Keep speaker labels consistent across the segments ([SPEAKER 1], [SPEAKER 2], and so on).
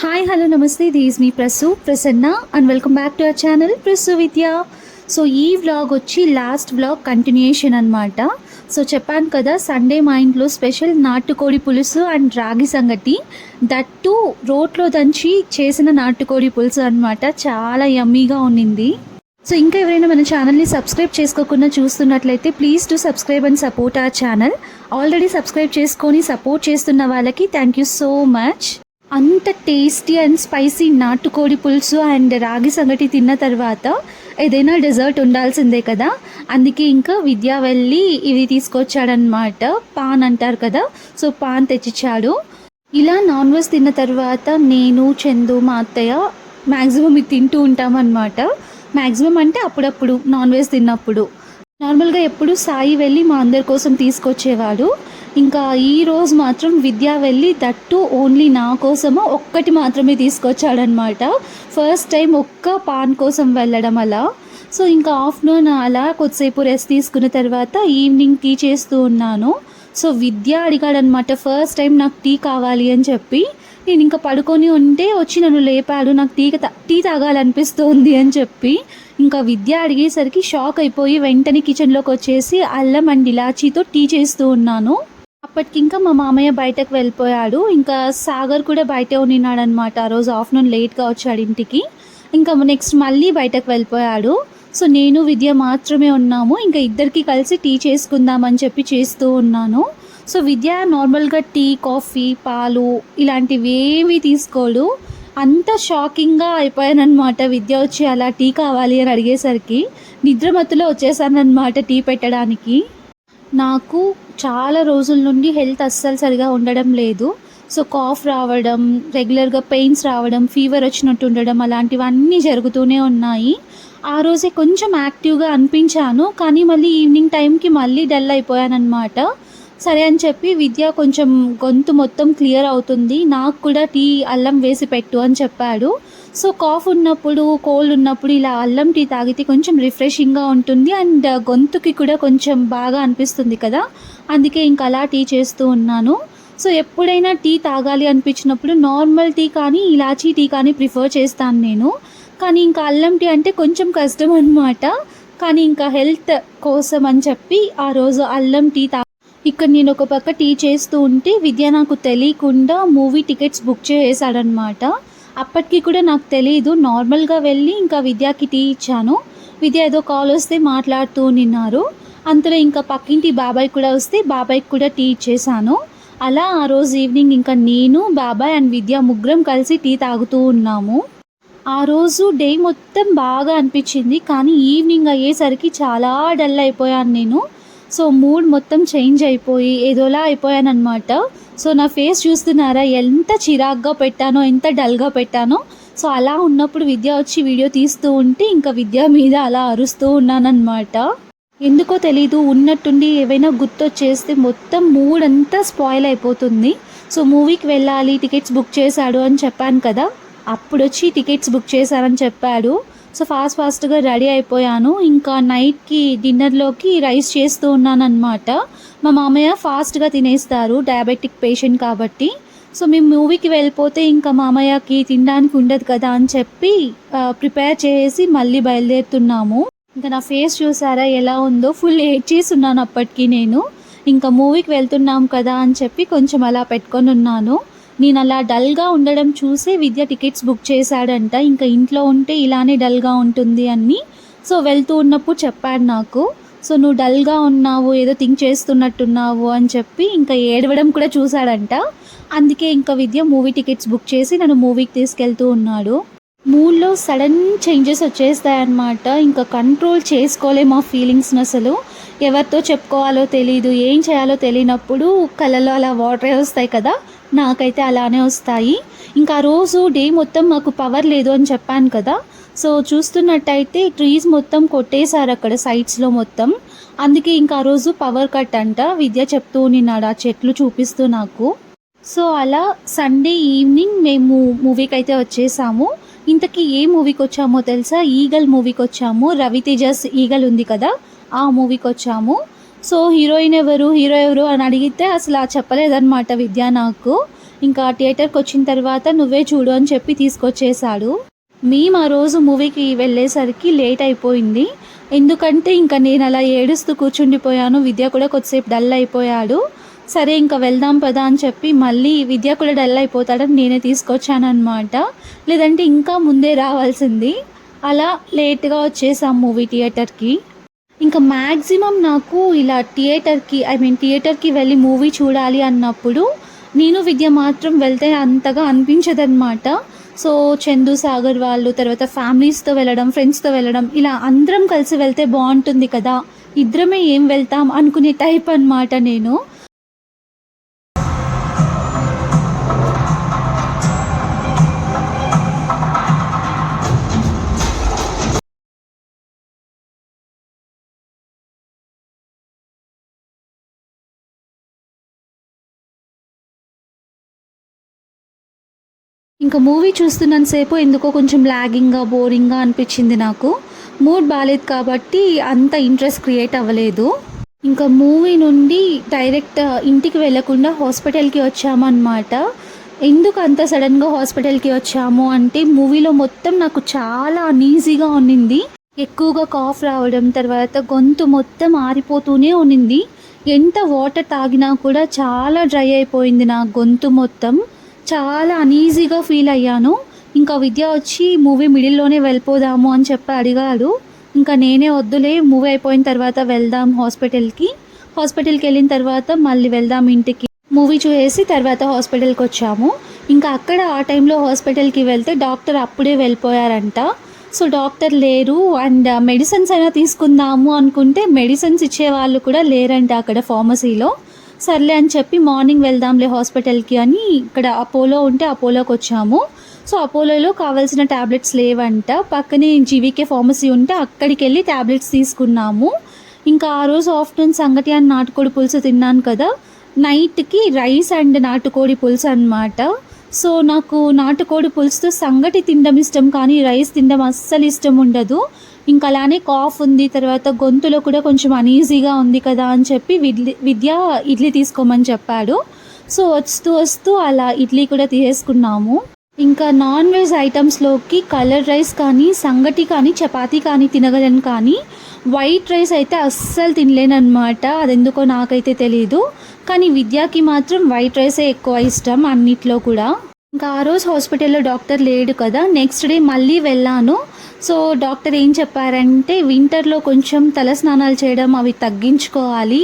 [SPEAKER 1] Hi hello నమస్తే this me Prasu Prasanna and welcome back to our channel Prasu Vidya so ఈ vlog వచ్చి last vlog continuation అనమాట so చెప్పాను కదా Sunday మా ఇంట్లో స్పెషల్ నాటుకోడి పులుసు అండ్ రాగి సంగటి. దట్టు రోట్లో దంచి చేసిన నాటుకోడి పులుసు అనమాట చాలా యమ్మీగా ఉన్నింది. సో ఇంకా ఎవరైనా మన ఛానల్ని సబ్స్క్రైబ్ చేసుకోకుండా చూస్తున్నట్లయితే please to subscribe and support our channel already subscribe చేసుకొని సపోర్ట్ చేస్తున్న వాళ్ళకి థ్యాంక్ యూ సో మచ్ అంత టేస్టీ అండ్ స్పైసీ నాటుకోడి పులుసు అండ్ రాగి సంగటి తిన్న తర్వాత ఏదైనా డెజర్ట్ ఉండాల్సిందే కదా. అందుకే ఇంకా విద్యా వెళ్ళి ఇవి తీసుకొచ్చాడనమాట పాన్ అంటారు కదా. సో పాన్ తెచ్చిచ్చాడు. ఇలా నాన్ వెజ్ తిన్న తర్వాత నేను చందు మా అత్తయ్య మ్యాక్సిమం ఇది తింటూ ఉంటామన్నమాట. మ్యాక్సిమం అంటే అప్పుడప్పుడు నాన్ వెజ్ తిన్నప్పుడు. నార్మల్గా ఎప్పుడు సాయి వెళ్ళి మా అందరి కోసం తీసుకొచ్చేవాడు. ఇంకా ఈరోజు మాత్రం విద్యా వెళ్ళి దట్టు ఓన్లీ నా కోసము? ఒక్కటి మాత్రమే తీసుకొచ్చాడనమాట ఫస్ట్ టైం ఒక్క పాన్ కోసం వెళ్ళడం అలా. సో ఇంకా ఆఫ్టర్నూన్ అలా కొద్దిసేపు రెస్ట్ తీసుకున్న తర్వాత ఈవినింగ్ టీ చేస్తూ ఉన్నాను. సో విద్య అడిగాడనమాట ఫస్ట్ టైం నాకు టీ కావాలి అని చెప్పి. నేను ఇంకా పడుకొని ఉంటే వచ్చి నన్ను లేపాడు నాకు టీ టీ తాగాలనిపిస్తోంది అని చెప్పి. ఇంకా విద్య అడిగేసరికి షాక్ అయిపోయి వెంటనే కిచెన్లోకి వచ్చేసి అల్లం అండ్ ఇలాచీతో టీ చేస్తూ ఉన్నాను. అప్పటికి ఇంకా మా మామయ్య బయటకు వెళ్ళిపోయాడు. ఇంకా సాగర్ కూడా బయటే ఉన్నాడు అనమాట ఆ రోజు ఆఫ్టర్నూన్ లేట్గా వచ్చాడు ఇంటికి. ఇంకా నెక్స్ట్ మళ్ళీ బయటకు వెళ్ళిపోయాడు. సో నేను విద్య మాత్రమే ఉన్నాము. ఇంకా ఇద్దరికి కలిసి టీ చేసుకుందామని చెప్పి చేస్తూ ఉన్నాను. సో విద్య నార్మల్గా టీ కాఫీ పాలు ఇలాంటివి ఏమీ తీసుకోడు. అంత షాకింగ్గా అయిపోయానమాట విద్య వచ్చి అలా టీ కావాలి అని అడిగేసరికి నిద్రమత్తులో వచ్చేసానమాట టీ పెట్టడానికి. నాకు చాలా రోజుల నుండి హెల్త్ అస్సలు సరిగా ఉండడం లేదు. సో కాఫ్ రావడం రెగ్యులర్గా పెయిన్స్ రావడం ఫీవర్ వచ్చినట్టు ఉండడం అలాంటివన్నీ జరుగుతూనే ఉన్నాయి. ఆ రోజే కొంచెం యాక్టివ్గా అనిపించాను. కానీ మళ్ళీ ఈవినింగ్ టైంకి మళ్ళీ డల్ అయిపోయానమాట సరే అని చెప్పి విద్య కొంచెం గొంతు మొత్తం క్లియర్ అవుతుంది. నాకు కూడా టీ అల్లం వేసి పెట్టు అని చెప్పాడు. సో కాఫ్ ఉన్నప్పుడు కోల్డ్ ఉన్నప్పుడు ఇలా అల్లం టీ తాగితే కొంచెం రిఫ్రెషింగ్గా ఉంటుంది. అండ్ గొంతుకి కూడా కొంచెం బాగా అనిపిస్తుంది కదా. అందుకే ఇంకా అలా టీ చేస్తూ ఉన్నాను. సో ఎప్పుడైనా టీ తాగాలి అనిపించినప్పుడు నార్మల్ టీ కానీ ఇలాచీ టీ కానీ ప్రిఫర్ చేస్తాను నేను. కానీ ఇంకా అల్లం టీ అంటే కొంచెం కష్టం అనమాట కానీ ఇంకా హెల్త్ కోసం అని చెప్పి ఆ రోజు అల్లం టీ తా ఇక్కడ నేను ఒక పక్క టీ చేస్తూ ఉంటే విద్య నాకు తెలియకుండా మూవీ టికెట్స్ బుక్ చేసాడనమాట అప్పటికి కూడా నాకు తెలియదు నార్మల్గా వెళ్ళి ఇంకా విద్యాకి టీ ఇచ్చాను. విద్య ఏదో కాల్ వస్తే మాట్లాడుతూ నిన్నారు అంతలో ఇంకా పక్కింటి బాబాయ్ కూడా వస్తే బాబాయ్కి కూడా టీ ఇచ్చేసాను అలా ఆ రోజు ఈవినింగ్ ఇంకా నేను బాబాయ్ అండ్ విద్య ముగ్గురం కలిసి టీ తాగుతూ ఉన్నాము. ఆ రోజు డే మొత్తం బాగా అనిపించింది కానీ ఈవినింగ్ అయ్యేసరికి చాలా డల్ అయిపోయాను నేను. సో మూడ్ మొత్తం చేంజ్ అయిపోయి ఏదోలా అయిపోయాను అనమాట సో నా ఫేస్ చూస్తున్నారా ఎంత చిరాగ్గా పెట్టానో ఎంత డల్గా పెట్టానో. సో అలా ఉన్నప్పుడు విద్య వచ్చి వీడియో తీస్తూ ఉంటే ఇంకా విద్య మీద అలా అరుస్తూ ఉన్నానన్నమాట. ఎందుకో తెలీదు ఉన్నట్టుండి ఏవైనా గుర్తొచ్చేస్తే మొత్తం మూడ్ అంతా స్పాయిల్ అయిపోతుంది. సో మూవీకి వెళ్ళాలి టికెట్స్ బుక్ చేశాడు అని చెప్పాను కదా. అప్పుడు వచ్చి టికెట్స్ బుక్ చేశారని చెప్పాడు. సో ఫాస్ట్ ఫాస్ట్గా రెడీ అయిపోయాను. ఇంకా నైట్కి డిన్నర్లోకి రైస్ చేస్తూ ఉన్నాను మా మామయ్య ఫాస్ట్గా తినేస్తారు డయాబెటిక్ పేషెంట్ కాబట్టి. సో మేము మూవీకి వెళ్ళిపోతే ఇంకా మామయ్యకి తినడానికి ఉండదు కదా అని చెప్పి ప్రిపేర్ చేసి మళ్ళీ బయలుదేరుతున్నాము. ఇంకా నా ఫేస్ చూసారా? ఎలా ఉందో? ఫుల్ ఏడ్ చేసి ఉన్నాను అప్పటికి నేను. ఇంకా మూవీకి వెళ్తున్నాం కదా అని చెప్పి కొంచెం అలా పెట్టుకొని ఉన్నాను. నేను అలా డల్గా ఉండడం చూసి విద్య టికెట్స్ బుక్ చేశాడంట. ఇంకా ఇంట్లో ఉంటే ఇలానే డల్గా ఉంటుంది అని. సో వెళ్తూ ఉన్నప్పుడు చెప్పాడు నాకు. సో నువ్వు డల్గా ఉన్నావు ఏదో థింక్ చేస్తున్నట్టున్నావు అని చెప్పి ఇంకా ఏడవడం కూడా చూశాడంట. అందుకే ఇంకా విద్య మూవీ టికెట్స్ బుక్ చేసి నన్ను మూవీకి తీసుకెళ్తూ ఉన్నాడు. మూడ్లో సడన్ చేంజెస్ వచ్చేస్తాయన్నమాట. ఇంకా కంట్రోల్ చేసుకోలేము ఆ ఫీలింగ్స్ని అసలు. ఎవరితో చెప్పుకోవాలో తెలియదు ఏం చేయాలో తెలియనప్పుడు కళ్ళలో అలా వాటరే వస్తాయి కదా. నాకైతే అలానే వస్తాయి. ఇంకా ఆ రోజు డే మొత్తం మాకు పవర్ లేదు అని చెప్పాను కదా. సో చూస్తున్నట్టయితే ట్రీస్ మొత్తం కొట్టేశారు అక్కడ సైడ్స్లో మొత్తం. అందుకే ఇంకా ఆ రోజు పవర్ కట్ అంట. విద్య చెప్తూ నిన్నాడు ఆ చెట్లు చూపిస్తూ నాకు. సో అలా సండే ఈవినింగ్ మేము మూవీకి అయితే వచ్చేసాము. ఇంతకీ ఏ మూవీకి వచ్చామో తెలుసా? ఈగల్ మూవీకి వచ్చాము రవితేజస్ ఈగల్ ఉంది కదా ఆ మూవీకి వచ్చాము సో హీరోయిన్ ఎవరు హీరో ఎవరు అని అడిగితే అసలు ఆ చెప్పలేదన్నమాట విద్య నాకు. ఇంకా థియేటర్కి వచ్చిన తర్వాత నువ్వే చూడు అని చెప్పి తీసుకొచ్చేశాడు. మేము ఆ రోజు మూవీకి వెళ్ళేసరికి లేట్ అయిపోయింది. ఎందుకంటే ఇంకా నేను అలా ఏడుస్తూ కూర్చుండిపోయాను. విద్య కూడా కొద్దిసేపు డల్ అయిపోయాడు. సరే ఇంకా వెళ్దాం పదా అని చెప్పి మళ్ళీ విద్య కూడా డల్ అయిపోతాడని నేనే తీసుకొచ్చాను అనమాట లేదంటే ఇంకా ముందే రావాల్సింది. అలా లేట్గా వచ్చేసాం మూవీ థియేటర్కి. ఇంకా మ్యాక్సిమం నాకు ఇలా థియేటర్కి ఐ మీన్ థియేటర్కి వెళ్ళి మూవీ చూడాలి అన్నప్పుడు నేను విద్య మాత్రం వెళ్తే అంతగా అనిపించదన్నమాట. సో చందు సాగర్ వాళ్ళు తర్వాత ఫ్యామిలీస్తో వెళ్ళడం ఫ్రెండ్స్తో వెళ్ళడం ఇలా అందరం కలిసి వెళ్తే బాగుంటుంది కదా. ఇద్దరమే ఏం వెళ్తాం అనుకునే టైప్ అనమాట నేను. ఇంకా మూవీ చూస్తున్నంతసేపు ఎందుకో కొంచెం లాగింగ్గా బోరింగ్గా అనిపించింది నాకు. మూడ్ బాగాలేదు కాబట్టి అంత ఇంట్రెస్ట్ క్రియేట్ అవ్వలేదు. ఇంకా మూవీ నుండి డైరెక్ట్ ఇంటికి వెళ్ళకుండా హాస్పిటల్కి వచ్చామన్నమాట. ఎందుకు అంత సడన్గా హాస్పిటల్కి వచ్చాము అంటే మూవీలో మొత్తం నాకు చాలా అనీజీగా ఉన్నింది. ఎక్కువగా కాఫ్ రావడం తర్వాత గొంతు మొత్తం ఆరిపోతూనే ఉన్నింది. ఎంత వాటర్ తాగినా కూడా చాలా డ్రై అయిపోయింది నా గొంతు మొత్తం. చాలా అనీజీగా ఫీల్ అయ్యాను. ఇంకా విద్య వచ్చి మూవీ మిడిల్లోనే వెళ్ళిపోదాము అని చెప్పి అడిగాడు. ఇంకా నేనే వద్దులే మూవీ అయిపోయిన తర్వాత వెళ్దాం హాస్పిటల్కి హాస్పిటల్కి వెళ్ళిన తర్వాత మళ్ళీ వెళ్దాం ఇంటికి. మూవీ చూసేసి తర్వాత హాస్పిటల్కి వచ్చాము. ఇంకా అక్కడ ఆ టైంలో హాస్పిటల్కి వెళ్తే డాక్టర్ అప్పుడే వెళ్ళిపోయారంట. సో డాక్టర్ లేరు అండ్ మెడిసిన్స్ అయినా తీసుకుందాము అనుకుంటే మెడిసిన్స్ ఇచ్చే వాళ్ళు కూడా లేరంట అక్కడ ఫార్మసీలో సర్లే అని చెప్పి మార్నింగ్ వెళ్దాంలే హాస్పిటల్కి అని ఇక్కడ అపోలో ఉంటే అపోలోకి వచ్చాము. సో అపోలోలో కావాల్సిన ట్యాబ్లెట్స్ లేవంట. పక్కనే జీవీకే ఫార్మసీ ఉంటే అక్కడికి వెళ్ళి ట్యాబ్లెట్స్ తీసుకున్నాము. ఇంకా ఆ రోజు ఆఫ్టర్నూన్ సంగటి అని నాటుకోడి పులుసు తిన్నాను కదా. నైట్కి రైస్ అండ్ నాటుకోడి పులుసు అనమాట సో నాకు నాటుకోడి పులుసుతో సంగటి తినడం ఇష్టం కానీ రైస్ తినడం అస్సలు ఇష్టం ఉండదు. ఇంకా అలానే కాఫ్ ఉంది తర్వాత గొంతులో కూడా కొంచెం అనీజీగా ఉంది కదా అని చెప్పి విద్య విద్య ఇడ్లీ తీసుకోమని చెప్పాడు. సో వస్తూ వస్తూ అలా ఇడ్లీ కూడా తీసేసుకున్నాము. ఇంకా నాన్ వెజ్ ఐటమ్స్లోకి కలర్ రైస్ కానీ సంగటి కానీ చపాతీ కానీ తినగలను కానీ వైట్ రైస్ అయితే అస్సలు తినలేనమాట అది ఎందుకో నాకైతే తెలియదు కానీ విద్యాకి మాత్రం వైట్ రైసే ఎక్కువ ఇష్టం అన్నిట్లో కూడా. ఇంకా ఆ రోజు హాస్పిటల్లో డాక్టర్ లేడు కదా నెక్స్ట్ డే మళ్ళీ వెళ్ళాను. సో డాక్టర్ ఏం చెప్పారంటే వింటర్లో కొంచెం తల స్నానాలు చేయడం అవి తగ్గించుకోవాలి.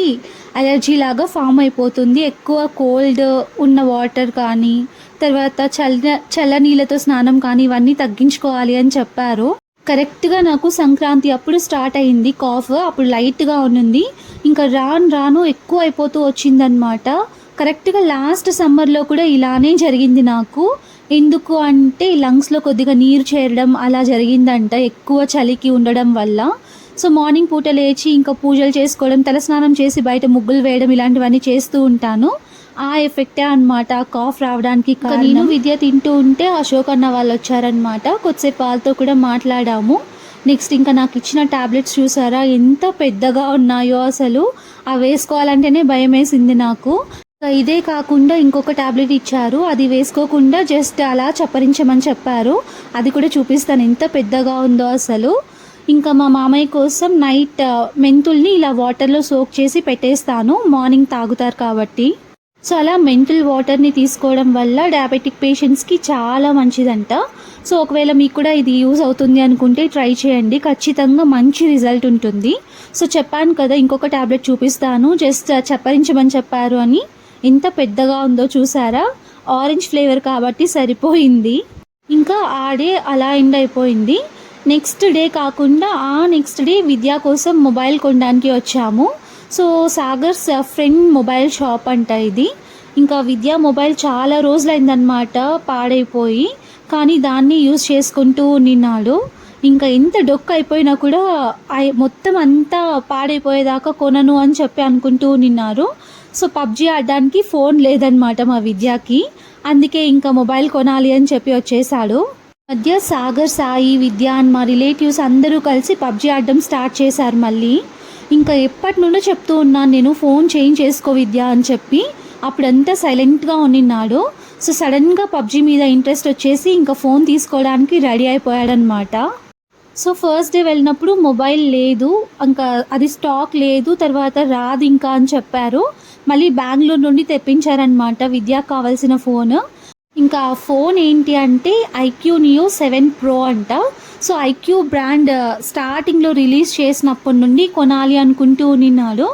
[SPEAKER 1] అలర్జీ లాగా ఫామ్ అయిపోతుంది. ఎక్కువ కోల్డ్ ఉన్న వాటర్ కానీ తర్వాత చల్ల చల్ల నీళ్ళతో స్నానం కానీ ఇవన్నీ తగ్గించుకోవాలి అని చెప్పారు. కరెక్ట్గా నాకు సంక్రాంతి అప్పుడు స్టార్ట్ అయింది. కాఫ్ అప్పుడు లైట్గా ఉన్నింది. ఇంకా రాను రాను ఎక్కువ అయిపోతూ వచ్చిందనమాట కరెక్ట్గా లాస్ట్ సమ్మర్లో కూడా ఇలానే జరిగింది నాకు. ఎందుకు అంటే లంగ్స్లో కొద్దిగా నీరు చేరడం అలా జరిగిందంట ఎక్కువ చలికి ఉండడం వల్ల. సో మార్నింగ్ పూట లేచి ఇంకా పూజలు చేసుకోవడం తలస్నానం చేసి బయట ముగ్గులు వేయడం ఇలాంటివన్నీ చేస్తూ ఉంటాను. ఆ ఎఫెక్టే అనమాట కాఫ్ రావడానికి నేను విద్య తింటూ ఉంటే అశోక్ అన్న వాళ్ళు వచ్చారనమాట కొద్దిసేపు వాళ్ళతో కూడా మాట్లాడాము. నెక్స్ట్ ఇంకా నాకు ఇచ్చిన టాబ్లెట్స్ చూసారా ఎంత పెద్దగా ఉన్నాయో అసలు. అవి వేసుకోవాలంటేనే భయం వేసింది నాకు. ఇదే కాకుండా ఇంకొక టాబ్లెట్ ఇచ్చారు. అది వేసుకోకుండా జస్ట్ అలా చప్పరించమని చెప్పారు. అది కూడా చూపిస్తాను. ఎంత పెద్దగా ఉందో అసలు. ఇంకా మా మామయ్య కోసం నైట్ మెంతుల్ని ఇలా వాటర్లో సోక్ చేసి పెట్టేస్తాను. మార్నింగ్ తాగుతారు కాబట్టి. సో అలా మెంతుల్ వాటర్ని తీసుకోవడం వల్ల డయాబెటిక్ పేషెంట్స్కి చాలా మంచిదంట. సో ఒకవేళ మీకు కూడా ఇది యూజ్ అవుతుంది అనుకుంటే ట్రై చేయండి. ఖచ్చితంగా మంచి రిజల్ట్ ఉంటుంది. సో చెప్పాను కదా ఇంకొక ట్యాబ్లెట్ చూపిస్తాను. జస్ట్ చప్పరించమని చెప్పారు అని. ఎంత పెద్దగా ఉందో చూసారా? ఆరెంజ్ ఫ్లేవర్ కాబట్టి సరిపోయింది. ఇంకా ఆ డే అలా ఎండ్ అయిపోయింది. నెక్స్ట్ డే కాకుండా ఆ నెక్స్ట్ డే విద్యా కోసం మొబైల్ కొనడానికి వచ్చాము. So Sagar's friend mobile shop అంట ఇది. ఇంకా విద్యా మొబైల్ చాలా రోజులైందనమాట పాడైపోయి కానీ దాన్ని యూజ్ చేసుకుంటూ నిన్నాడు. ఇంకా ఎంత డొక్క అయిపోయినా కూడా మొత్తం అంతా పాడైపోయేదాకా కొనను అని చెప్పి అనుకుంటూ నిన్నారు. సో పబ్జి ఆడడానికి ఫోన్ లేదనమాట మా విద్యకి. అందుకే ఇంకా మొబైల్ కొనాలి అని చెప్పి వచ్చేసాడు. మధ్య సాగర్ సాయి విద్య అని మా రిలేటివ్స్ అందరూ కలిసి పబ్జి ఆడడం స్టార్ట్ చేశారు మళ్ళీ. ఇంకా ఎప్పటి నుండో చెప్తూ ఉన్నాను నేను ఫోన్ చేంజ్ చేసుకో విద్య అని చెప్పి. అప్పుడంతా సైలెంట్గా ఉన్నిన్నాడు. సో సడన్గా పబ్జి మీద ఇంట్రెస్ట్ వచ్చేసి ఇంకా ఫోన్ తీసుకోవడానికి రెడీ అయిపోయాడనమాట సో ఫస్ట్ డే వెళ్ళినప్పుడు మొబైల్ లేదు ఇంకా అది స్టాక్ లేదు తర్వాత రాదు ఇంకా అని చెప్పారు. మళ్ళీ బెంగళూరు నుండి తెప్పించారనమాట విద్యాకు కావాల్సిన ఫోన్. ఇంకా ఫోన్ ఏంటి అంటే ఐక్యూ నియో సెవెన్ ప్రో అంట. సో ఐక్యూ బ్రాండ్ స్టార్టింగ్లో రిలీజ్ చేసినప్పటి నుండి కొనాలి అనుకుంటూ ఉన్నాడు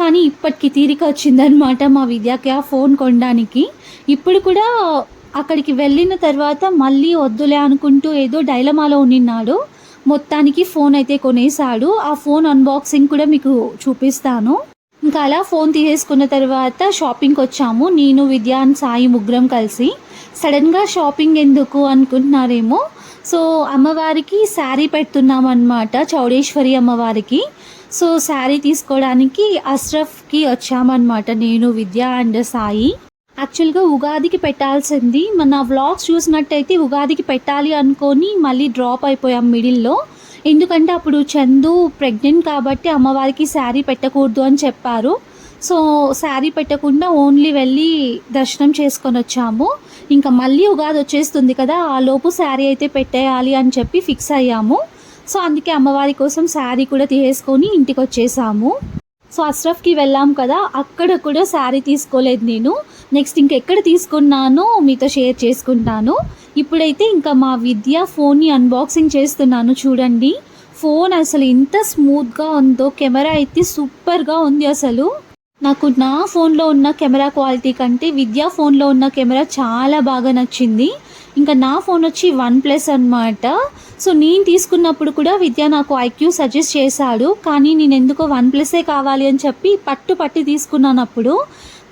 [SPEAKER 1] కానీ ఇప్పటికి తీరిక వచ్చిందనమాట మా విద్యాకి ఆ ఫోన్ కొనడానికి. ఇప్పుడు కూడా అక్కడికి వెళ్ళిన తర్వాత మళ్ళీ వద్దులే అనుకుంటూ ఏదో డైలమాలో ఉన్నాడు మొత్తానికి ఫోన్ అయితే కొనేసాడు ఆ ఫోన్ అన్బాక్సింగ్ కూడా మీకు చూపిస్తాను. ఇంకా అలా ఫోన్ తీసేసుకున్న తర్వాత షాపింగ్కి వచ్చాము. నేను విద్యా అని సాయి ముగ్గురం కలిసి. సడన్గా షాపింగ్ ఎందుకు అనుకుంటున్నారేమో? సో అమ్మవారికి శారీ పెడుతున్నాం అనమాట చౌడేశ్వరి అమ్మవారికి. సో శారీ తీసుకోవడానికి అస్రఫ్కి వచ్చామన్నమాట. నేను విద్య అండ్ సాయి. యాక్చువల్గా ఉగాదికి పెట్టాల్సింది. మన వ్లాగ్స్ చూసినట్టయితే ఉగాదికి పెట్టాలి అనుకొని మళ్ళీ డ్రాప్ అయిపోయాం మిడిల్లో ఎందుకంటే అప్పుడు చందు ప్రెగ్నెంట్ కాబట్టి అమ్మవారికి శారీ పెట్టకూడదు అని చెప్పారు. సో శారీ పెట్టకుండా ఓన్లీ వెళ్ళి దర్శనం చేసుకొని వచ్చాము. ఇంకా మళ్ళీ ఉగాది వచ్చేస్తుంది కదా ఆ లోపు శారీ అయితే పెట్టేయాలి అని చెప్పి ఫిక్స్ అయ్యాము. సో అందుకే అమ్మవారి కోసం శారీ కూడా తీసేసుకొని ఇంటికి వచ్చేసాము. సో అస్రఫ్కి వెళ్ళాం కదా అక్కడ కూడా శారీ తీసుకోలేదు నేను. నెక్స్ట్ ఇంకెక్కడ తీసుకున్నానో మీతో షేర్ చేసుకుంటాను. ఇప్పుడైతే ఇంకా మా విద్య ఫోన్ని అన్బాక్సింగ్ చేస్తున్నాను చూడండి. ఫోన్ అసలు ఎంత స్మూత్గా ఉందో కెమెరా అయితే సూపర్గా ఉంది అసలు. నాకు నా ఫోన్లో ఉన్న కెమెరా క్వాలిటీ కంటే విద్యా ఫోన్లో ఉన్న కెమెరా చాలా బాగా నచ్చింది. ఇంకా నా ఫోన్ వచ్చి వన్ ప్లస్ అనమాట సో నేను తీసుకున్నప్పుడు కూడా విద్య నాకు ఐక్యూ సజెస్ట్ చేశాడు. కానీ నేను ఎందుకో వన్ ప్లసే కావాలి అని చెప్పి పట్టు పట్టి తీసుకున్నాను అప్పుడు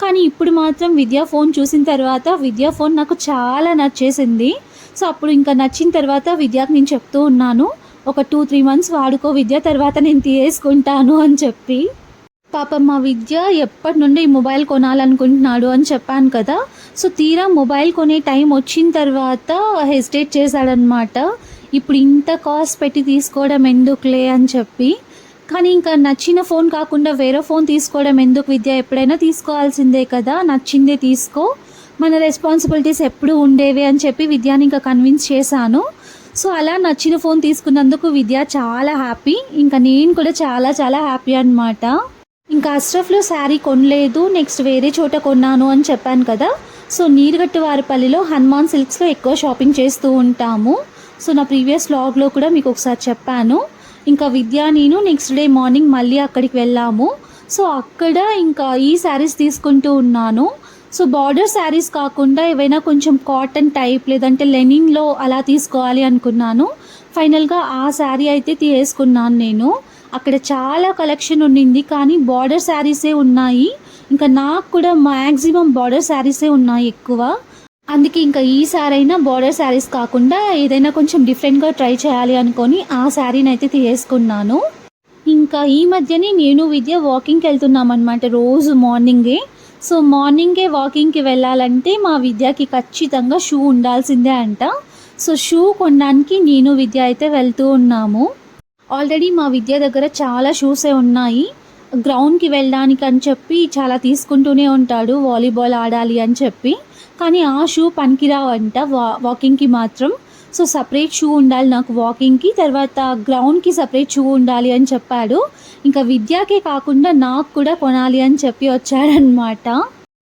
[SPEAKER 1] కానీ ఇప్పుడు మాత్రం విద్యా ఫోన్ చూసిన తర్వాత విద్యా ఫోన్ నాకు చాలా నచ్చేసింది. సో అప్పుడు ఇంకా నచ్చిన తర్వాత విద్యాకి నేను చెప్తూ ఉన్నాను ఒక టూ త్రీ మంత్స్ వాడుకో విద్య తర్వాత నేను తీసుకుంటాను అని చెప్పి. పాపం మా విద్య ఎప్పటి నుండి ఈ మొబైల్ కొనాలనుకుంటున్నాడు అని చెప్పాను కదా. సో తీరా మొబైల్ కొనే టైం వచ్చిన తర్వాత హెసిటేట్ చేశాడనమాట ఇప్పుడు ఇంత కాస్ట్ పెట్టి తీసుకోవడం ఎందుకులే అని చెప్పి. కానీ ఇంకా నచ్చిన ఫోన్ కాకుండా వేరే ఫోన్ తీసుకోవడం ఎందుకు విద్య? ఎప్పుడైనా తీసుకోవాల్సిందే కదా. నచ్చిందే తీసుకో. మన రెస్పాన్సిబిలిటీస్ ఎప్పుడు ఉండేవి అని చెప్పి విద్యాని ఇంకా కన్విన్స్ చేశాను. సో అలా నచ్చిన ఫోన్ తీసుకున్నందుకు విద్య చాలా హ్యాపీ ఇంకా నేను కూడా చాలా చాలా హ్యాపీ అనమాట ఇంకా అస్రఫ్లో శారీ కొనలేదు. నెక్స్ట్ వేరే చోట కొన్నాను అని చెప్పాను కదా. సో నీరుగట్టు వారిపల్లిలో హనుమాన్ సిల్క్స్లో ఎక్కువ షాపింగ్ చేస్తూ ఉంటాము. సో నా ప్రీవియస్ లాగ్లో కూడా మీకు ఒకసారి చెప్పాను. ఇంకా విద్యా నేను నెక్స్ట్ డే మార్నింగ్ మళ్ళీ అక్కడికి వెళ్ళాము. సో అక్కడ ఇంకా ఈ శారీస్ తీసుకుంటూ ఉన్నాను. సో బార్డర్ శారీస్ కాకుండా ఏవైనా కొంచెం కాటన్ టైప్ లేదంటే లెనిన్లో అలా తీసుకోవాలి అనుకున్నాను. ఫైనల్గా ఆ శారీ అయితే తీసుకున్నాను నేను. అక్కడ చాలా కలెక్షన్ ఉండింది కానీ బార్డర్ శారీసే ఉన్నాయి. ఇంకా నాకు కూడా మ్యాక్సిమం బార్డర్ శారీసే ఉన్నాయి ఎక్కువ. అందుకే ఇంకా ఈ శారీ అయినా బార్డర్ శారీస్ కాకుండా ఏదైనా కొంచెం డిఫరెంట్గా ట్రై చేయాలి అనుకొని ఆ శారీని అయితే తీసుకున్నాను ఇంకా ఈ మధ్యనే నేను విద్య వాకింగ్కి వెళ్తున్నాం అనమాట రోజు మార్నింగే సో మార్నింగే వాకింగ్కి వెళ్ళాలంటే మా విద్యకి ఖచ్చితంగా షూ ఉండాల్సిందే అంట. సో షూ కొనడానికి నేను విద్య అయితే వెళ్తూ ఉన్నాము. ఆల్రెడీ మా విద్య దగ్గర చాలా షూసే ఉన్నాయి. గ్రౌండ్కి వెళ్ళడానికి అని చెప్పి చాలా తీసుకుంటూనే ఉంటాడు వాలీబాల్ ఆడాలి అని చెప్పి. కానీ ఆ షూ పనికిరావంట వా వాకింగ్కి మాత్రం. సో సపరేట్ షూ ఉండాలి నాకు వాకింగ్కి. తర్వాత గ్రౌండ్కి సపరేట్ షూ ఉండాలి అని చెప్పాడు. ఇంకా విద్యాకే కాకుండా నాకు కూడా కొనాలి అని చెప్పి వచ్చాడనమాట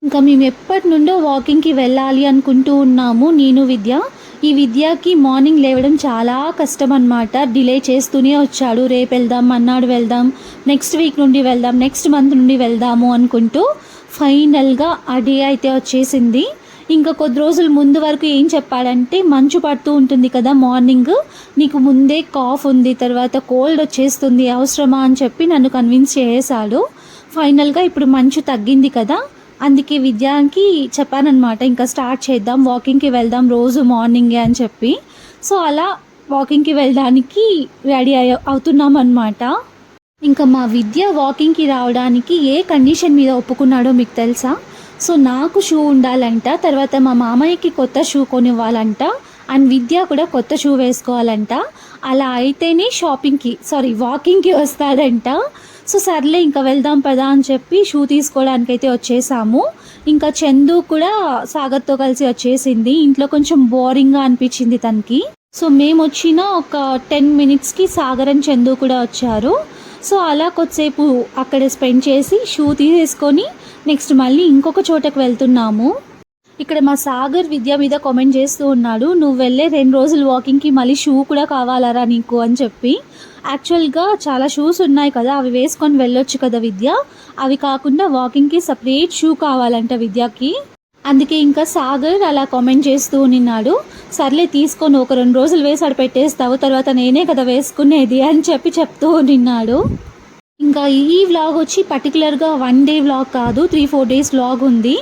[SPEAKER 1] ఇంకా మేము ఎప్పటి నుండో వాకింగ్కి వెళ్ళాలి అనుకుంటూ ఉన్నాము నేను విద్య. ఈ విద్యకి మార్నింగ్ లేవడం చాలా కష్టం అనమాట డిలే చేస్తూనే వచ్చాడు. రేపు వెళ్దాం మన్నాడు వెళ్దాం నెక్స్ట్ వీక్ నుండి వెళ్దాం నెక్స్ట్ మంత్ నుండి వెళ్దాము అనుకుంటూ ఫైనల్గా ఆ డే అయితే వచ్చేసింది. ఇంకా కొద్ది రోజుల ముందు వరకు ఏం చెప్పాడంటే మంచు పడుతూ ఉంటుంది కదా మార్నింగ్. నీకు ముందే కాఫ్ ఉంది తర్వాత కోల్డ్ వచ్చేస్తుంది అవసరమా అని చెప్పి నన్ను కన్విన్స్ చేసాడు. ఫైనల్గా ఇప్పుడు మంచు తగ్గింది కదా అందుకే విద్యానికి చెప్పానమాట ఇంకా స్టార్ట్ చేద్దాం వాకింగ్కి వెళ్దాం రోజు మార్నింగే అని చెప్పి. సో అలా వాకింగ్కి వెళ్ళడానికి రెడీ అయ్య అవుతున్నాం అనమాట ఇంకా మా విద్య వాకింగ్కి రావడానికి ఏ కండిషన్ మీద ఒప్పుకున్నాడో మీకు తెలుసా? సో నాకు షూ ఉండాలంట తర్వాత మా మామయ్యకి కొత్త షూ కొనివ్వాలంట అండ్ విద్య కూడా కొత్త షూ వేసుకోవాలంట. అలా అయితేనే షాపింగ్కి సారీ వాకింగ్కి వస్తాడంట సో సర్లే ఇంకా వెళ్దాం పదా అని చెప్పి షూ తీసుకోవడానికి అయితే వచ్చేసాము. ఇంకా చందు కూడా సాగర్తో కలిసి వచ్చేసింది. ఇంట్లో కొంచెం బోరింగ్గా అనిపించింది తనకి. సో మేము వచ్చిన ఒక టెన్ మినిట్స్కి సాగర్ అండ్ చందు కూడా వచ్చారు. సో అలా కొద్దిసేపు అక్కడ స్పెండ్ చేసి షూ తీసేసుకొని నెక్స్ట్ మళ్ళీ ఇంకొక చోటకు వెళ్తున్నాము. ఇక్కడ మా సాగర్ విద్య మీద కామెంట్ చేస్తూ ఉన్నాడు నువ్వు వెళ్ళే రెండు రోజులు వాకింగ్కి మళ్ళీ షూ కూడా కావాలరా నీకు? అని చెప్పి. యాక్చువల్గా చాలా షూస్ ఉన్నాయి కదా అవి వేసుకొని వెళ్ళొచ్చు కదా విద్య. అవి కాకుండా వాకింగ్కి సపరేట్ షూ కావాలంట విద్యకి. అందుకే ఇంకా సాగర్ అలా కామెంట్ చేస్తూ నిన్నాడు సర్లే తీసుకొని ఒక రెండు రోజులు వేసి ఆడ పెట్టేస్తావు తర్వాత నేనే కదా వేసుకునేది అని చెప్పి చెప్తూ నిన్నాడు. ఇంకా ఈ వ్లాగ్ వచ్చి పర్టికులర్గా వన్ డే వ్లాగ్ కాదు త్రీ ఫోర్ డేస్ వ్లాగ్ ఉంది.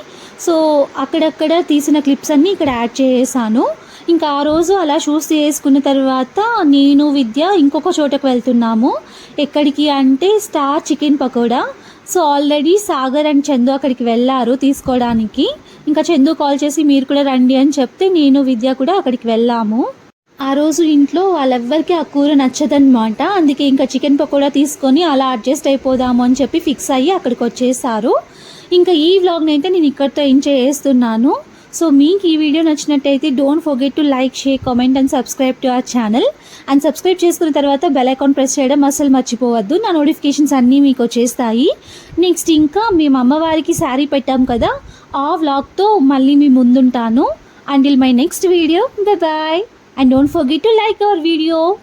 [SPEAKER 1] సో అక్కడక్కడ తీసిన క్లిప్స్ అన్నీ ఇక్కడ యాడ్ చేసాను ఇంకా ఆ రోజు అలా షూస్ వేసుకున్న తర్వాత నేను విద్య ఇంకొక చోటకు వెళ్తున్నాము. ఎక్కడికి అంటే star chicken pakoda so already Sagar and Chandu అక్కడికి వెళ్ళారు తీసుకోవడానికి. ఇంకా చందు కాల్ చేసి మీరు కూడా రండి అని చెప్తే నేను విద్య కూడా అక్కడికి వెళ్ళాము. ఆ రోజు ఇంట్లో వాళ్ళెవ్వరికి ఆ కూర నచ్చదనమాట అందుకే ఇంకా చికెన్ పకోడా తీసుకొని అలా అడ్జస్ట్ అయిపోదాము అని చెప్పి ఫిక్స్ అయ్యి అక్కడికి వచ్చేసారు. ఇంకా ఈ వ్లాగ్ని అయితే నేను ఇక్కడితో ఎంజాయ్ చేస్తున్నాను. సో మీకు ఈ వీడియో నచ్చినట్టయితే don't forget to like share comment and subscribe to our channel. And subscribe చేసుకున్న తర్వాత బెల్ ఐకాన్ ప్రెస్ చేయడం అసలు మర్చిపోవద్దు. నా నోటిఫికేషన్స్ అన్నీ మీకు వచ్చేస్తాయి. నెక్స్ట్ ఇంకా మేము అమ్మవారికి శారీ పెట్టాం కదా ఆ వ్లాగ్తో మళ్ళీ మీ ముందుంటాను. Until my next video bye and don't forget to like our video